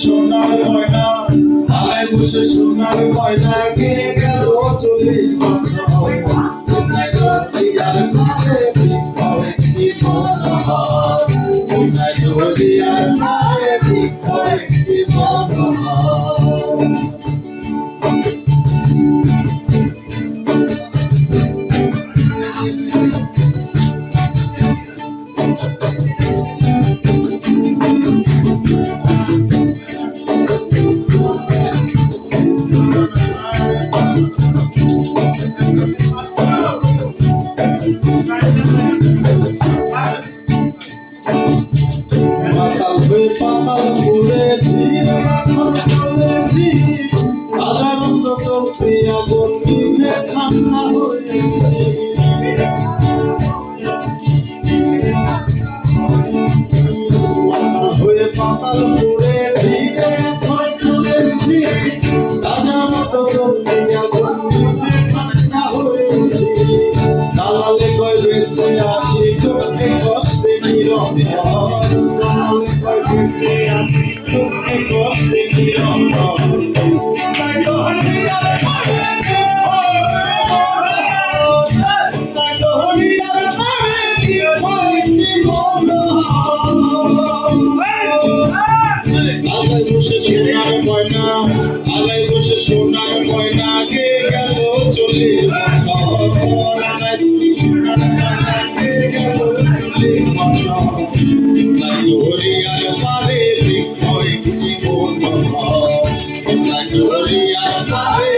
সোনার ময়না আমায় বসে সোনার ময়না কে গেল চলে বছর। পাতাল পাতাল পড়েছি এখন চলেছি আজানন্দ চোখে বসে সোনার ময়না আগায় বসে সোনার ময়না কে গেল চলে। আগায় বসে সোনার ময়না কে গেল চলে বছর। নাই হরিয়ার পারে বৃক্ষ একটি মনোহর। নাই হরিয়ার পারে